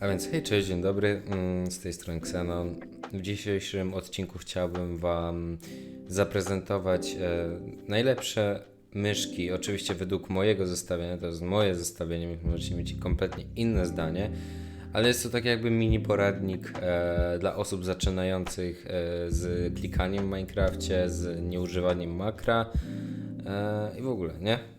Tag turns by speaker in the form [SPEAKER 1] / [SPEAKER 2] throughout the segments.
[SPEAKER 1] A więc hej, cześć, dzień dobry, mm, z tej strony Xenon. W dzisiejszym odcinku chciałbym Wam zaprezentować e, najlepsze myszki, oczywiście według mojego zestawienia, to jest moje zestawienie, możecie mieć kompletnie inne zdanie, ale jest to tak jakby mini poradnik e, dla osób zaczynających e, z klikaniem w Minecrafcie, z nieużywaniem makra e, i w ogóle, nie?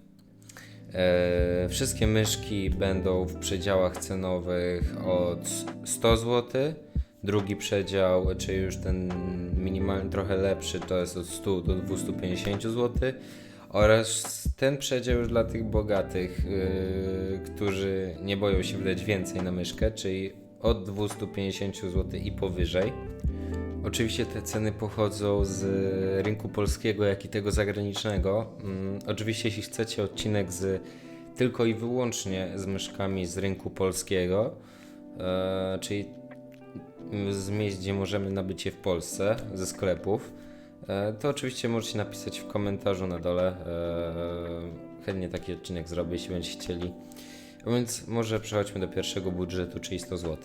[SPEAKER 1] E, wszystkie myszki będą w przedziałach cenowych od 100 zł. Drugi przedział, czyli już ten minimalny, trochę lepszy, to jest od 100 do 250 zł. Oraz ten przedział już dla tych bogatych, yy, którzy nie boją się wydać więcej na myszkę, czyli od 250 zł i powyżej. Oczywiście te ceny pochodzą z rynku polskiego, jak i tego zagranicznego. Mm, oczywiście, jeśli chcecie odcinek z tylko i wyłącznie z myszkami z rynku polskiego, e, czyli z miejsc, gdzie możemy nabyć je w Polsce, ze sklepów, e, to oczywiście możecie napisać w komentarzu na dole. E, chętnie taki odcinek zrobię, jeśli będziecie chcieli. A więc może przechodźmy do pierwszego budżetu, czyli 100 zł.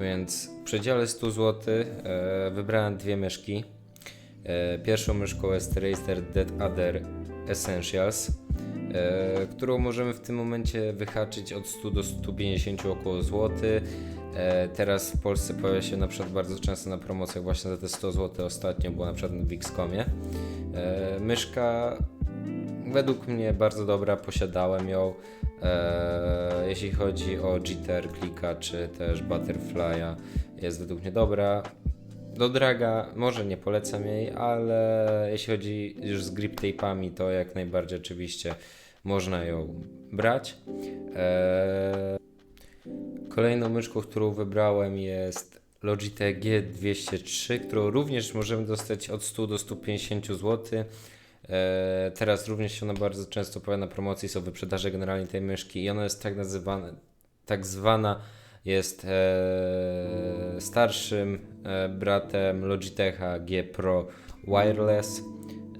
[SPEAKER 1] Więc w przedziale 100 zł e, wybrałem dwie myszki. E, pierwszą myszką jest Razer Dead Adder Essentials, e, którą możemy w tym momencie wyhaczyć od 100 do 150 około złoty. Teraz w Polsce pojawia się na przykład bardzo często na promocjach właśnie za te 100 zł ostatnio, było na przykład w Xcomie. E, myszka według mnie bardzo dobra, posiadałem ją. E, jeśli chodzi o Jitter, Klika czy też Butterfly'a, jest według mnie dobra. Do Draga może nie polecam jej, ale jeśli chodzi już z grip tape'ami, to jak najbardziej oczywiście można ją brać. E, kolejną myszką, którą wybrałem jest Logitech G203, którą również możemy dostać od 100 do 150 zł. E, teraz również się ona bardzo często pojawia na promocji, są wyprzedaże generalnie tej myszki i ona jest tak nazywana, tak zwana jest e, starszym e, bratem Logitecha G Pro Wireless.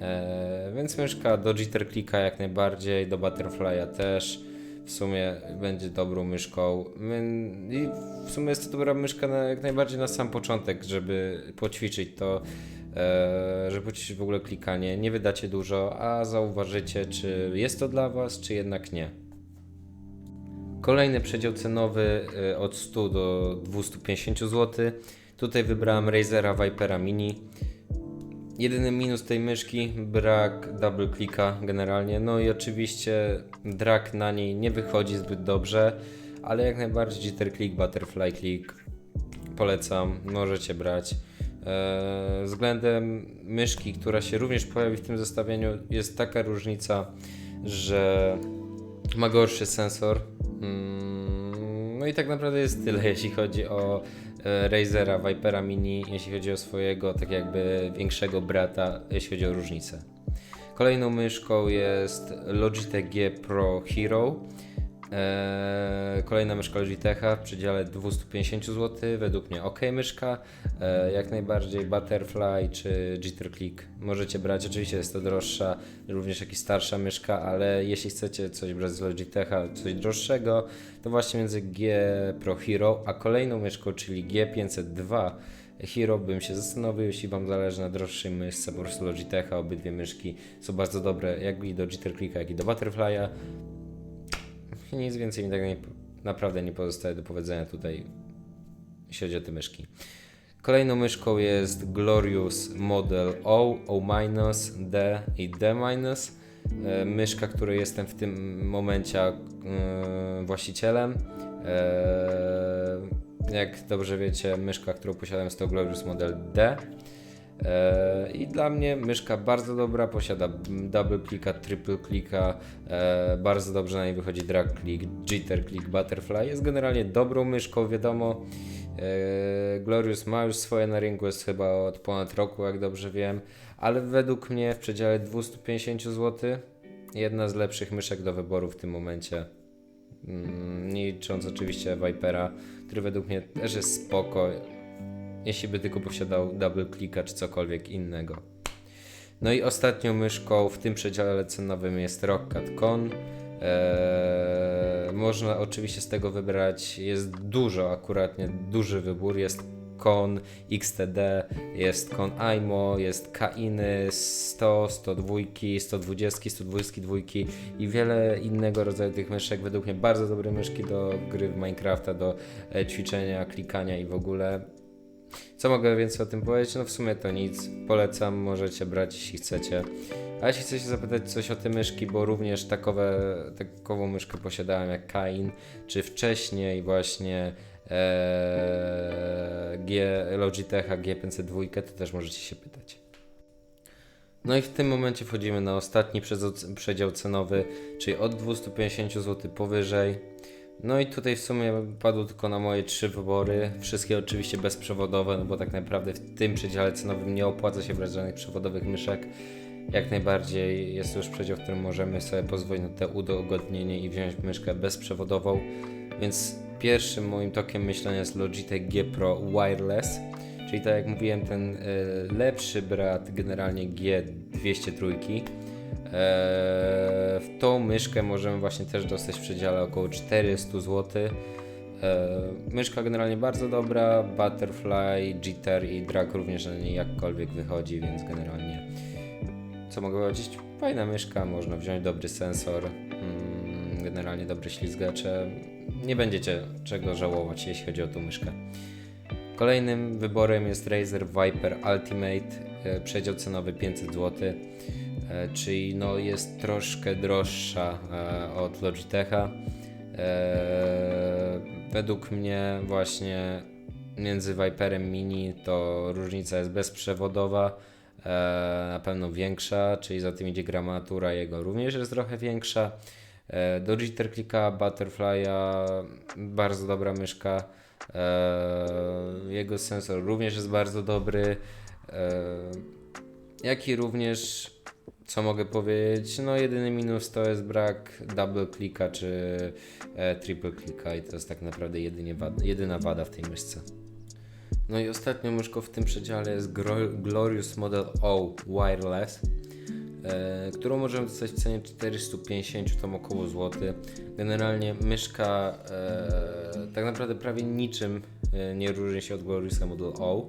[SPEAKER 1] E, więc myszka do Jitter Clicka jak najbardziej, do Butterfly'a też. W sumie będzie dobrą myszką. My- I w sumie jest to dobra myszka na, jak najbardziej na sam początek, żeby poćwiczyć to, e, żeby poćwiczyć w ogóle klikanie. Nie wydacie dużo, a zauważycie, czy jest to dla Was, czy jednak nie. Kolejny przedział cenowy y, od 100 do 250 zł. Tutaj wybrałem Razera Vipera Mini. Jedyny minus tej myszki brak double clicka generalnie. No i oczywiście drag na niej nie wychodzi zbyt dobrze, ale jak najbardziej jitter click, butterfly click polecam, możecie brać. Eee, względem myszki, która się również pojawi w tym zestawieniu, jest taka różnica, że ma gorszy sensor. Mm, No i tak naprawdę jest tyle, jeśli chodzi o e, Razera Vipera Mini, jeśli chodzi o swojego tak jakby większego brata, jeśli chodzi o różnicę. Kolejną myszką jest Logitech G Pro Hero. Eee, kolejna myszka Logitecha w przedziale 250 zł. Według mnie ok myszka. Eee, jak najbardziej Butterfly czy Jitter Click możecie brać. Oczywiście jest to droższa, również jakaś starsza myszka, ale jeśli chcecie coś brać z Logitecha, coś droższego, to właśnie między G Pro Hero a kolejną myszką, czyli G502 Hero bym się zastanowił, jeśli Wam zależy na droższej myszce, po prostu Logitecha, obydwie myszki są bardzo dobre, jak i do Jitter Clicka, jak i do Butterfly'a. Nic więcej mi tak nie, naprawdę nie pozostaje do powiedzenia tutaj, jeśli chodzi o te myszki. Kolejną myszką jest Glorious Model O, O-, D i D-. E, Myszka, której jestem w tym momencie e, właścicielem. E, Jak dobrze wiecie, myszka, którą posiadam jest to Glorious Model D. E, I dla mnie myszka bardzo dobra, posiada double clicka, triple clicka, e, bardzo dobrze na niej wychodzi drag click, jitter click, butterfly. Jest generalnie dobrą myszką, wiadomo. E, Glorious ma już swoje na rynku, jest chyba od ponad roku, jak dobrze wiem, ale według mnie w przedziale 250 zł jedna z lepszych myszek do wyboru w tym momencie. Mm, Nie licząc oczywiście Vipera, który według mnie też jest spoko, jeśli by tylko posiadał double clicka czy cokolwiek innego. No i ostatnią myszką w tym przedziale cenowym jest Rockcat Con. Eee, można oczywiście z tego wybrać, jest dużo akuratnie, duży wybór, jest kon XTD, jest kon AIMO, jest Kainy 100, 102, 120, 122 i wiele innego rodzaju tych myszek. Według mnie bardzo dobre myszki do gry w Minecrafta, do e, ćwiczenia, klikania i w ogóle. Co mogę więcej o tym powiedzieć? No w sumie to nic. Polecam, możecie brać jeśli chcecie. A jeśli chcecie zapytać coś o te myszki, bo również takowe, takową myszkę posiadałem jak Kain, czy wcześniej właśnie e, G, Logitecha G502, to też możecie się pytać. No i w tym momencie wchodzimy na ostatni przedział- przedział cenowy, czyli od 250 zł powyżej. No i tutaj w sumie padło tylko na moje trzy wybory. Wszystkie oczywiście bezprzewodowe, no bo tak naprawdę w tym przedziale cenowym nie opłaca się brać żadnych przewodowych myszek. Jak najbardziej jest to już przedział, w którym możemy sobie pozwolić na te udogodnienie i wziąć myszkę bezprzewodową. Więc pierwszym moim tokiem myślenia jest Logitech G Pro Wireless. Czyli tak jak mówiłem, ten e, lepszy brat generalnie G203. E, w tą myszkę możemy właśnie też dostać w przedziale około 400 zł. E, myszka generalnie bardzo dobra, Butterfly, Jitter i drag również na niej jakkolwiek wychodzi, więc generalnie co mogę powiedzieć? Fajna myszka, można wziąć dobry sensor, mm, generalnie dobre ślizgacze. Nie będziecie czego żałować, jeśli chodzi o tą myszkę. Kolejnym wyborem jest Razer Viper Ultimate, e, przedział cenowy 500 zł, czyli no jest troszkę droższa e, od Logitecha. E, Według mnie właśnie między Viperem Mini to różnica jest bezprzewodowa, e, na pewno większa, czyli za tym idzie gramatura jego również jest trochę większa. E, Do Jitter Clicka Butterfly'a bardzo dobra myszka. E, Jego sensor również jest bardzo dobry. E, Jak i również, co mogę powiedzieć, no jedyny minus to jest brak double clicka czy e, triple clicka i to jest tak naprawdę jedynie jedyna wada w tej myszce. No i ostatnią myszką w tym przedziale jest Glorious Model O Wireless, e, którą możemy dostać w cenie 450, tam około złoty. Generalnie myszka e, tak naprawdę prawie niczym e, nie różni się od Gloriousa Model O.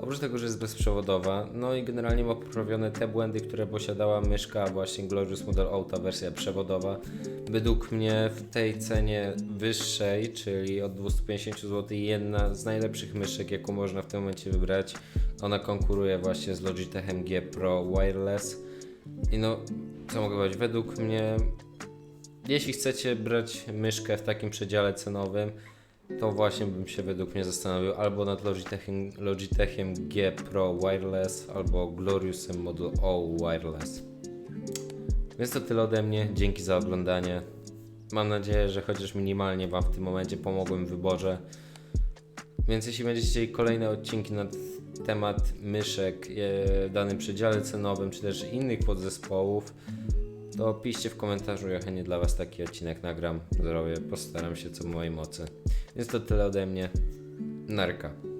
[SPEAKER 1] Oprócz tego, że jest bezprzewodowa, no i generalnie ma poprawione te błędy, które posiadała myszka właśnie Glorious Model O, ta wersja przewodowa. Według mnie w tej cenie wyższej, czyli od 250 zł, jedna z najlepszych myszek, jaką można w tym momencie wybrać. Ona konkuruje właśnie z Logitechem G Pro Wireless. I no, co mogę powiedzieć, według mnie, jeśli chcecie brać myszkę w takim przedziale cenowym, to właśnie bym się według mnie zastanowił albo nad Logitechem, Logitechem G Pro Wireless, albo Gloriusem Model O Wireless. Więc to tyle ode mnie. Dzięki za oglądanie. Mam nadzieję, że chociaż minimalnie Wam w tym momencie pomogłem w wyborze. Więc jeśli będziecie chcieli kolejne odcinki na temat myszek e, w danym przedziale cenowym, czy też innych podzespołów, to piszcie w komentarzu, ja chętnie dla Was taki odcinek nagram, zrobię, postaram się co mojej mocy. Więc to tyle ode mnie. Narka.